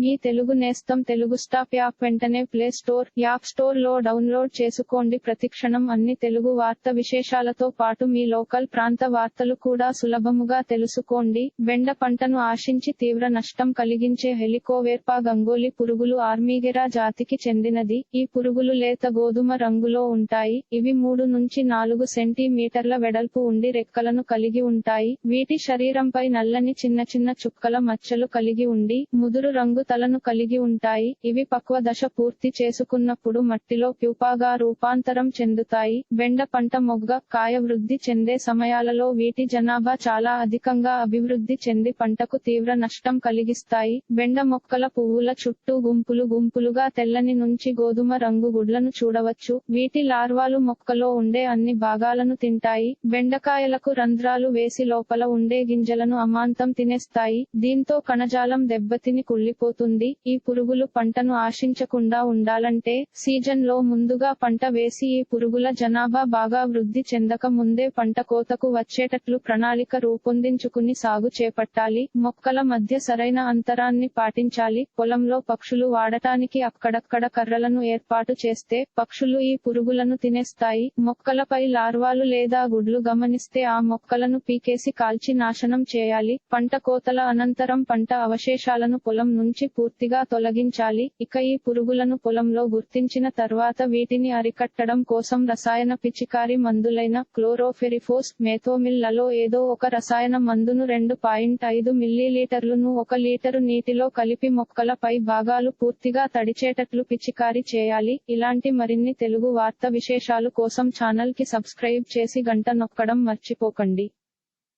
మీ తెలుగు నేస్తం Telugu stop app వెంటనే play store app స్టోర్లో డౌన్లోడ్ చేసుకోండి. ప్రతిక్షణం అన్ని తెలుగు వార్త విశేషాలతో పాటు మీ లోకల్ ప్రాంత వార్తలు కూడా సులభముగా తెలుసుకోండి. బెండ పంటను ఆశించి తీవ్ర నష్టం కలిగించే హెలికోవేర్పా గంగోలి పురుగులు ఆర్మీగెరా జాతికి చెందినది. ఈ పురుగులు లేత గోధుమ రంగులో ఉంటాయి. ఇవి మూడు నుంచి నాలుగు సెంటీమీటర్ల వెడల్పు ఉండి రెక్కలను కలిగి ఉంటాయి. వీటి శరీరంపై నల్లని చిన్న చిన్న చుక్కల మచ్చలు కలిగి ఉండి ముదురు రంగు తలను కలిగి ఉంటాయి. ఇవి పక్వ దశ పూర్తి చేసుకున్నప్పుడు మట్టిలో ప్యూపాగా రూపాంతరం చెందుతాయి. బెండ పంట మొగ్గ కాయ వృద్ధి చెందే సమయాలలో వీటి జనాభా చాలా అధికంగా అభివృద్ధి చెంది పంటకు తీవ్ర నష్టం కలిగిస్తాయి. బెండ మొక్కల పువ్వుల చుట్టూ గుంపులు గుంపులుగా తెల్లని నుంచి గోధుమ రంగు గుడ్లను చూడవచ్చు. వీటి లార్వాలు మొక్కలో ఉండే అన్ని భాగాలను తింటాయి. బెండకాయలకు రంధ్రాలు వేసి లోపల ఉండే గింజలను అమాంతం తినేస్తాయి. దీంతో కణజాలం దెబ్బతిని కుళ్ళిపోతుంది. ఈ పురుగులు పంటను ఆశించకుండా ఉండాలంటే సీజన్లో ముందుగా పంట వేసి ఈ పురుగుల జనాభా బాగా వృద్ధి చెందక ముందే పంట కోతకు వచ్చేటట్లు ప్రణాళిక రూపొందించుకుని సాగు చేపట్టాలి. మొక్కల మధ్య సరైన అంతరాన్ని పాటించాలి. పొలంలో పక్షులు వాడటానికి అక్కడక్కడ కర్రలను ఏర్పాటు చేస్తే పక్షులు ఈ పురుగులను తినేస్తాయి. మొక్కలపై లార్వాలు లేదా గుడ్లు గమనిస్తే ఆ మొక్కలను పీకేసి కాల్చి నాశనం చేయాలి. పంట కోతల అనంతరం పంట అవశేషాలను పొలం నుంచి పూర్తిగా తొలగించాలి. ఇక ఈ పురుగులను పొలంలో గుర్తించిన తర్వాత వీటిని అరికట్టడం కోసం రసాయన పిచికారి మందులైన క్లోరోఫెరిఫోస్ మేథోమిల్లలో ఏదో ఒక రసాయన మందును రెండు పాయింట్ ఐదు మిల్లీలీటర్లను ఒక లీటరు నీటిలో కలిపి మొక్కల పై భాగాలు పూర్తిగా తడిచేటట్లు పిచికారి చేయాలి. ఇలాంటి మరిన్ని తెలుగు వార్త విశేషాలు కోసం ఛానల్కి సబ్స్క్రైబ్ చేసి గంట నొక్కడం మర్చిపోకండి.